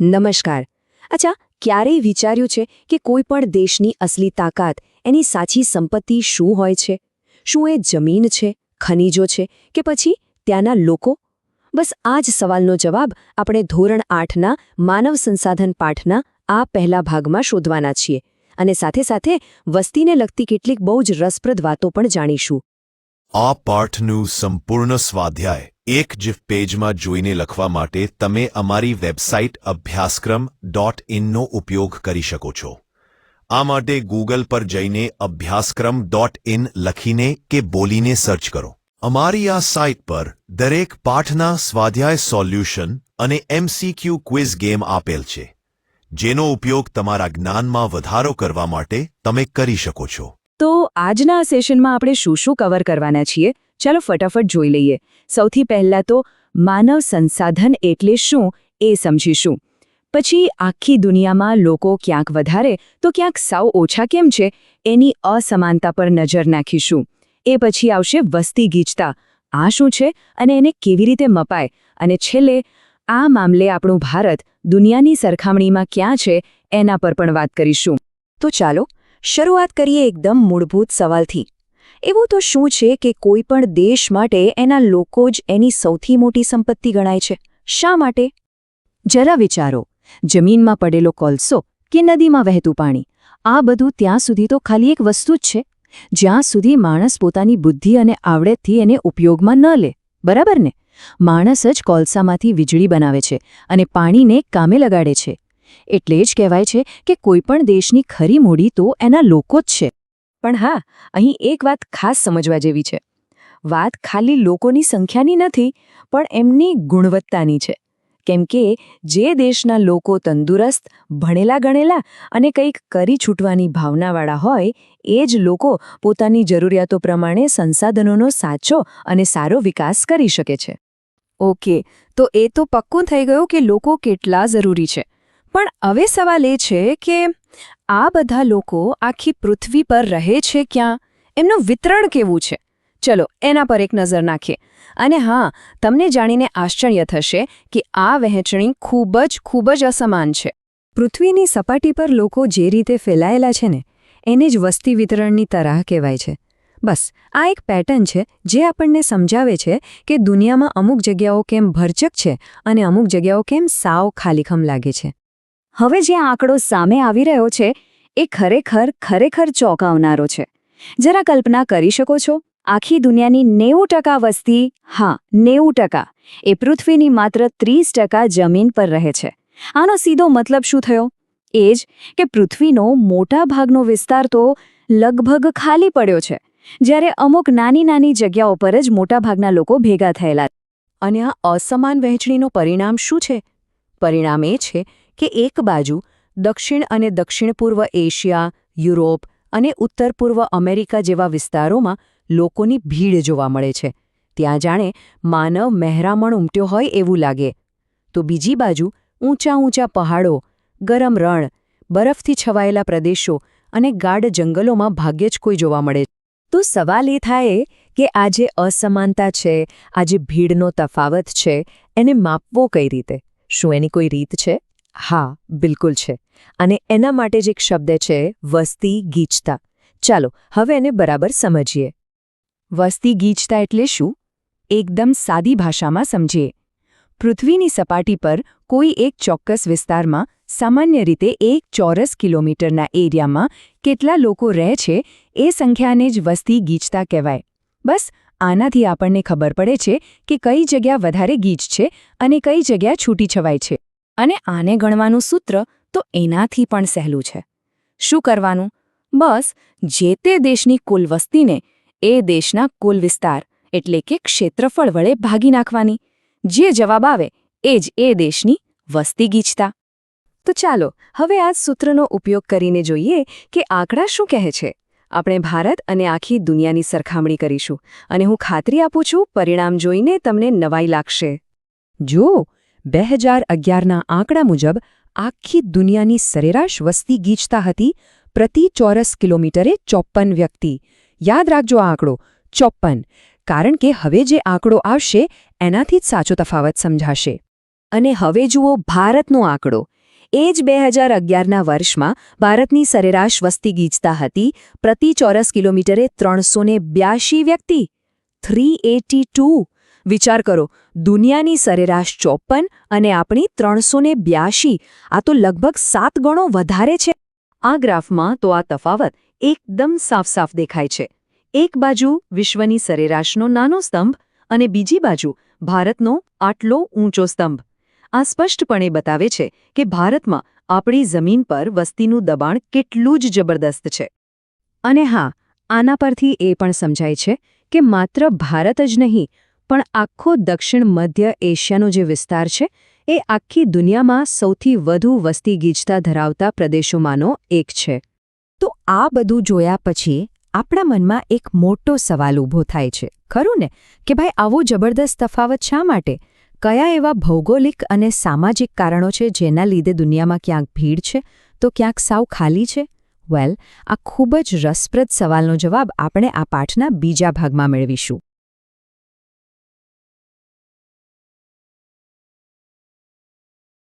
નમસ્કાર. અચ્છા, ક્યારેય વિચાર્યું છે કે કોઈ પણ દેશની અસલી તાકાત એની સાચી સંપત્તિ શું હોય છે? શું એ જમીન છે, ખનીજો છે કે પછી ત્યાંના લોકો? બસ આ જ સવાલનો જવાબ આપણે ધોરણ આઠના માનવ સંસાધન પાઠના આ પહેલા ભાગમાં શોધવાના છીએ અને સાથે સાથે વસ્તીને લગતી કેટલીક બહુ જ રસપ્રદ વાતો પણ જાણીશું. આ પાઠનું સંપૂર્ણ સ્વાધ્યાય એક જ પેજમાં જોઈને લખવા માટે તમે અમારી વેબસાઇટ અભ્યાસક્રમ ડોટ ઇનનો ઉપયોગ કરી શકો છો. આ માટે ગૂગલ પર જઈને અભ્યાસક્રમ ડોટ ઇન લખીને કે બોલીને સર્ચ કરો. અમારી આ સાઇટ પર દરેક પાઠના સ્વાધ્યાય સોલ્યુશન અને એમસીક્યુ ક્વિઝ ગેમ આપેલ છે, જેનો ઉપયોગ તમારા જ્ઞાનમાં વધારો કરવા માટે તમે કરી શકો છો. તો આજના સેશનમાં આપણે શું શું કવર કરવાના છીએ? ચાલો ફટાફટ જોઈ લઈએ. સૌથી પહેલા તો માનવ સંસાધન એટલે શું એ સમજીશું. પછી આખી દુનિયામાં લોકો ક્યાંક વધારે, તો ક્યાંક સાવ ઓછા કેમ છે? એની અસમાનતા પર નજર નાખીશું. એ પછી આવશે વસ્તી ગીચતા. આ શું છે? અને એને કેવી રીતે મપાય? અને છેલ્લે, આ મામલે આપણું ભારત દુનિયાની સરખામણીમાં ક્યાં છે એના પર પણ વાત કરીશું. તો ચાલો, શરૂઆત કરીએ એકદમ મૂળભૂત સવાલથી. એવું તો શું છે કે કોઈ પણ દેશ માટે એના લોકો જ એની સૌથી મોટી સંપત્તિ ગણાય છે? શા માટે? જરા વિચારો. જમીનમાં પડેલો કોલસો કે નદીમાં વહેતું પાણી, આ બધું ત્યાં સુધી તો ખાલી એક વસ્તુ જ છે. જ્યાં સુધી માણસ પોતાની બુદ્ધિ અને આવડતથી એને ઉપયોગમાં ન લે. બરાબર ને? માણસ જ કોલસામાંથી વીજળી બનાવે છે અને પાણીને કામે લગાડે છે. એટલે જ કહેવાય છે કે કોઈપણ દેશની ખરી મૂડી તો એના લોકો જ છે. પણ હા, અહીં એક વાત ખાસ સમજવા જેવી છે. વાત ખાલી લોકોની સંખ્યાની નથી, પણ એમની ગુણવત્તાની છે. કેમ કે જે દેશના લોકો તંદુરસ્ત, ભણેલા ગણેલા અને કંઈક કરી છૂટવાની ભાવનાવાળા હોય, એ જ લોકો પોતાની જરૂરિયાતો પ્રમાણે સંસાધનોનો સાચો અને સારો વિકાસ કરી શકે છે. ઓકે, તો એ તો પક્કું થઈ ગયું કે લોકો કેટલા જરૂરી છે. પણ હવે સવાલ એ છે કે આ બધા લોકો આખી પૃથ્વી પર રહે છે ક્યાં? એમનું વિતરણ કેવું છે? ચલો, એના પર એક નજર નાખીએ. અને હા, તમને જાણીને આશ્ચર્ય થશે કે આ વહેંચણી ખૂબ જ ખૂબ જ અસમાન છે. પૃથ્વીની સપાટી પર લોકો જે રીતે ફેલાયેલા છે ને, એને જ વસ્તી વિતરણની તરાહ કહેવાય છે. બસ, આ એક પેટર્ન છે જે આપણને સમજાવે છે કે દુનિયામાં અમુક જગ્યાઓ કેમ ભરચક છે અને અમુક જગ્યાઓ કેમ સાવ ખાલીખમ લાગે છે. હવે જે આંકડો સામે આવી રહ્યો છે, એ ખરેખર ખરેખર ચોંકાવનારો છે. જરા કલ્પના કરી શકો છો, આખી દુનિયાની નેવું ટકા વસ્તી, હા, નેવું ટકા, એ પૃથ્વીની માત્ર ત્રીસ ટકા જમીન પર રહે છે. આનો સીધો મતલબ શું થયો? એ જ કે પૃથ્વીનો મોટા ભાગનો વિસ્તાર તો લગભગ ખાલી પડ્યો છે, જ્યારે અમુક નાની નાની જગ્યાઓ પર જ મોટાભાગના લોકો ભેગા થયેલા અને આ અસમાન વહેંચણીનું પરિણામ શું છે? પરિણામ એ છે કે એક બાજુ દક્ષિણ અને દક્ષિણ પૂર્વ એશિયા, યુરોપ અને ઉત્તર પૂર્વ અમેરિકા જેવા વિસ્તારોમાં લોકોની ભીડ જોવા મળે છે. ત્યાં જાણે માનવ મહેરામણ ઉમટ્યો હોય એવું લાગે. તો બીજી બાજુ ઊંચા ઊંચા પહાડો, ગરમ રણ, બરફથી છવાયેલા પ્રદેશો અને ગાઢ જંગલોમાં ભાગ્યે જ કોઈ જોવા મળે. તો સવાલ એ થાય કે આ જે અસમાનતા છે, આ જે ભીડનો તફાવત છે, એને માપવો કઈ રીતે? શું એની કોઈ રીત છે? હા, બિલકુલ છે. અને એના માટે જ એક શબ્દ છે, વસ્તી ગીચતા. ચાલો, હવે એને બરાબર સમજીએ. વસ્તી ગીચતા એટલે શું? એકદમ સાદી ભાષામાં સમજીએ. પૃથ્વીની સપાટી પર કોઈ એક ચોક્કસ વિસ્તારમાં સામાન્ય રીતે એક ચોરસ કિલોમીટરના એરિયામાં કેટલા લોકો રહે છે એ સંખ્યાને જ વસ્તી ગીચતા કહેવાય. બસ, આનાથી આપણને ખબર પડે છે કે કઈ જગ્યા વધારે ગીચ છે અને કઈ જગ્યા છૂટી છવાય છે. અને આને ગણવાનું સૂત્ર તો એનાથી પણ સહેલું છે. શું કરવાનું? બસ, જે તે દેશની કુલ વસ્તીને એ દેશના કુલ વિસ્તાર, એટલે કે ક્ષેત્રફળ વડે ભાગી નાખવાની. જે જવાબ આવે, એ જ એ દેશની વસ્તી ગીચતા. તો ચાલો, હવે આ સૂત્રનો ઉપયોગ કરીને જોઈએ કે આંકડા શું કહે છે. આપણે ભારત અને આખી દુનિયાની સરખામણી કરીશું, અને હું ખાતરી આપું છું પરિણામ જોઈને તમને નવાઈ લાગશે. જો બે હજાર અગિયારના આંકડા મુજબ આખી દુનિયાની સરેરાશ વસ્તી ગીચતા હતી પ્રતિ ચોરસ કિલોમીટરે ચોપ્પન વ્યક્તિ. યાદ રાખજો આ આંકડો, ચોપ્પન. કારણ કે હવે જે આંકડો આવશે, એનાથી જ સાચો તફાવત સમજાશે. અને હવે જુઓ ભારતનો આંકડો. એ જ બે હજાર અગિયારના વર્ષમાં ભારતની સરેરાશ વસ્તી ગીચતા હતી પ્રતિ ચોરસ કિલોમીટરે ત્રણસો ને બ્યાશી વ્યક્તિ. Three eighty two. વિચાર કરો, દુનિયાની સરેરાશ ચોપન અને આપણી ત્રણસો ને બ્યાશી, આ તો લગભગ સાત ગણો વધારે છે. આ ગ્રાફમાં તો આ તફાવત એકદમ સાફ સાફ દેખાય છે. એક બાજુ વિશ્વની સરેરાશનો નાનો સ્તંભ અને બીજી બાજુ ભારતનો આટલો ઊંચો સ્તંભ. આ સ્પષ્ટપણે બતાવે છે કે ભારતમાં આપણી જમીન પર વસ્તીનું દબાણ કેટલું જ જબરદસ્ત છે. અને હા, આના પરથી એ પણ સમજાય છે કે માત્ર ભારત જ નહીં પણ આખો દક્ષિણ મધ્ય એશિયાનો જે વિસ્તાર છે, એ આખી દુનિયામાં સૌથી વધુ વસ્તી ગીચતા ધરાવતા પ્રદેશોમાંનો એક છે. તો આ બધું જોયા પછી આપણા મનમાં એક મોટો સવાલ ઊભો થાય છે, ખરું ને? કે ભાઈ, આવો જબરદસ્ત તફાવત શા માટે? કયા એવા ભૌગોલિક અને સામાજિક કારણો છે જેના લીધે દુનિયામાં ક્યાંક ભીડ છે, તો ક્યાંક સાવ ખાલી છે? વેલ, આ ખૂબ જ રસપ્રદ સવાલનો જવાબ આપણે આ પાઠના બીજા ભાગમાં મેળવીશું.